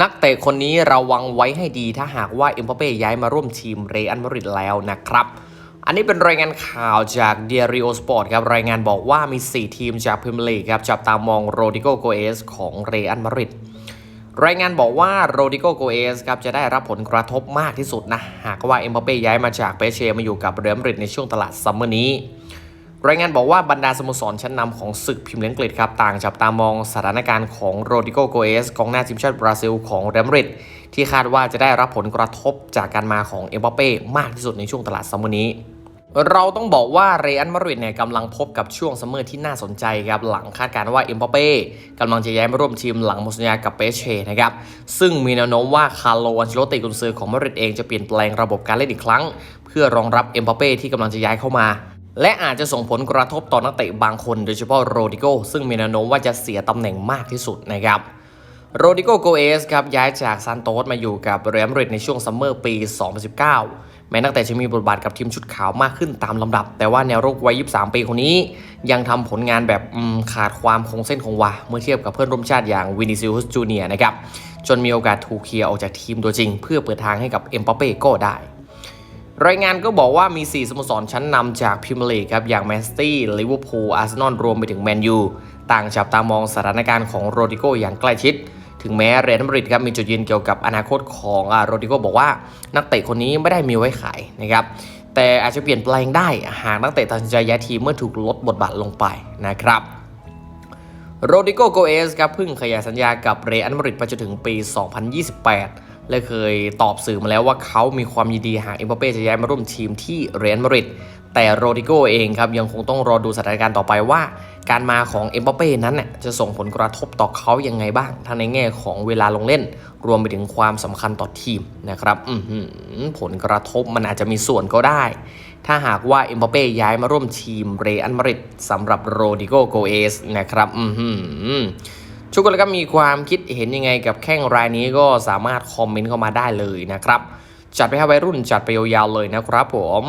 นักเตะคนนี้ระวังไว้ให้ดีถ้าหากว่าเอ็มบัปเป้ย้ายมาร่วมทีมเรอัลมาดริดแล้วนะครับ อันนี้เป็นรายงานข่าวจากเดียริโอสปอร์ตครับ รายงานบอกว่ามี 4 ทีมจากพรีเมียร์ลีกครับ จับตามองโรดิโกโกเอสของเรอัลมาดริดรายงานบอกว่าโรดิโกโกเอสครับจะได้รับผลกระทบมากที่สุดนะ หากว่าเอ็มบัปเป้ย้ายมาจากเปเชมาอยู่กับเรอัลมาดริดในช่วงตลาดซัมเมอร์นี้ รายงานบอกว่าบรรดาสโมสรชั้นนำของศึกพรีเมียร์ลีกอังกฤษครับ ต่างจับตามองสถานการณ์ของโรดิโกโกเอสกองหน้าทีมชาติบราซิลของเรมริดที่คาดว่าจะได้รับผลกระทบจากการมาของเอ็มบัปเป้มากที่สุดในช่วงตลาดซัมเมอร์นี้เราต้องบอกว่าเรอัลมาริดเนี่ยกำลังพบกับช่วงซัมเมอร์ที่น่าสนใจครับ หลังคาดการณ์ว่าเอ็มบัปเป้กำลังจะย้ายมาร่วมทีมหลังหมดสัญญากับเปเช่นะครับ ซึ่งมีแนวโน้มว่าคาร์โลอันเชโลติกุนซือของมาริดเองจะเปลี่ยนแปลงระบบการเล่นอีกครั้ง เพื่อรองรับเอ็มบัปเป้ที่กำลังจะย้ายเข้ามา และอาจจะส่งผลกระทบต่อนักเตะบางคนโดยเฉพาะโรดิโกซึ่งมีแนวโน้มว่าจะเสียตำแหน่งมากที่สุดนะครับโรดิโกโกเอสครับย้ายจากซานโตสมาอยู่กับเรอัลมาดริดในช่วงซัมเมอร์ปี 2019 แม้นักเตะจะมีบทบาทกับทีมชุดขาวมากขึ้นตามลำดับ แต่ว่าแนวรุกวัย 23 ปีคนนี้ ยังทำผลงานแบบขาดความคงเส้นคงวาเมื่อเทียบกับเพื่อนร่วมชาติอย่างวินิซิอุสจูเนียนะครับจนมีโอกาสถูกเคลียร์ออกจากทีมตัวจริง เพื่อเปิดทางให้กับเอ็มบัปเป้ก็ได้ รายงานก็บอกว่ามี 4 สโมสรชั้นนำจากพรีเมียร์ลีกครับ อย่างแมนซิตี้ลิเวอร์พูลอาร์เซนอลรวมไปถึงแมนยู ต่างจับตามองสถานการณ์ของโรดิโกอย่างใกล้ชิด ถึงแม้เรอัลมาดริดครับมีจุดยืนเกี่ยวกับอนาคตของโรดิโกบอกว่านักเตะคนนี้ไม่ได้มีไว้ขายนะครับแต่อาจจะเปลี่ยนแปลงได้หากนักเตะตัดสินใจย้ายทีมเมื่อถูกลดบทบาทลงไปนะครับโรดิโกโกเอสครับเพิ่งขยายสัญญากับเรอัลมาดริดไปจนถึงปี 2028 และเคยตอบสื่อมาแล้วว่าเขามีความยินดีหากเอ็มบัปเป้จะย้ายมาร่วมทีมที่เรอัลมาดริดแต่โรดิโกเองครับยังคงต้องรอดูสถานการณ์ต่อไปว่า การมาของเอ็มบัปเป้นั้นน่ะจะส่งผลกระทบต่อเขายังไงบ้างทั้งในแง่ของเวลาลงเล่น รวมไปถึงความสำคัญต่อทีมนะครับอื้อหือผลกระทบมันอาจจะมีส่วนก็ได้ ถ้าหากว่าเอ็มบัปเป้ย้ายมาร่วมทีมเรอัลมาดริดสำหรับโรดิโกโกเอสนะครับอือหือ ทุกคนก็มีความคิดเห็นยังไงกับแข้งรายนี้ก็สามารถคอมเมนต์เข้ามาได้เลยนะครับ จัดไปให้วัยรุ่นจัดไปยาวๆเลยนะครับผม